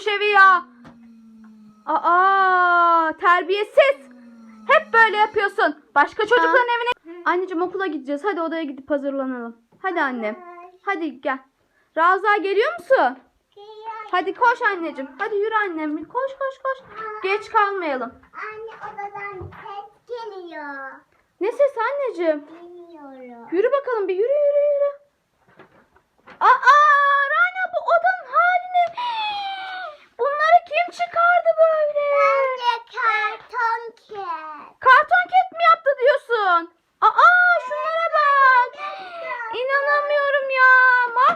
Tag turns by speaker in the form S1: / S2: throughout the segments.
S1: getirmiş evi ya. Aa terbiyesiz. Hep böyle yapıyorsun. Başka çocukların evine... Anneciğim okula gideceğiz. Hadi odaya gidip hazırlanalım. Hadi annem. Hadi gel. Ravza geliyor musun? Hadi koş anneciğim. Hadi yürü annem. Koş koş koş. Geç kalmayalım.
S2: Anne odadan ses geliyor.
S1: Ne ses anneciğim?
S2: Bilmiyorum.
S1: Yürü bakalım bir yürü yürü yürü. Aa Rana bu odanın haline. Bunları kim çıkardı böyle?
S2: Bence karton ket.
S1: Karton ket mi yaptı diyorsun? Aa şunlara bak. İnanamıyorum ya.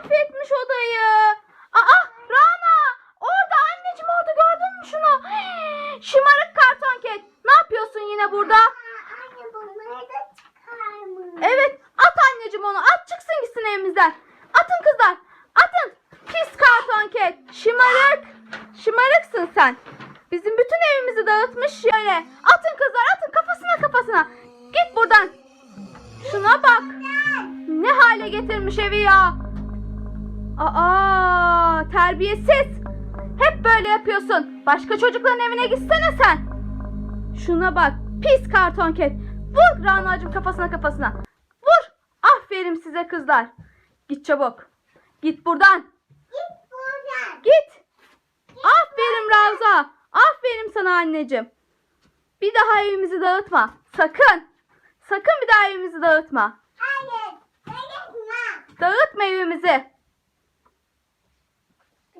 S1: Mahvetmiş odayı. Aa Rana orada anneciğim orada gördün mü şunu? Şımarık karton ket. Ne yapıyorsun yine burada? Evet at anneciğim onu at çıksın gitsin evimizden. Atın kızlar atın. Pis karton ket. Şımarık. Şımarıksın sen. Bizim bütün evimizi dağıtmış şöyle. Atın kızlar atın kafasına kafasına. Git buradan. Şuna bak. Ne hale getirmiş evi ya. Aa terbiyesiz. Hep böyle yapıyorsun. Başka çocukların evine gitsene sen. Şuna bak. Pis karton ket. Vur Rana'cığım kafasına kafasına. Vur. Aferin size kızlar. Git çabuk. Git buradan.
S2: Git buradan.
S1: Git. Aferin Ravza. Aferin sana anneciğim. Bir daha evimizi dağıtma. Sakın. Sakın bir daha evimizi dağıtma.
S2: Hayır. Dağıtma.
S1: Dağıtma evimizi.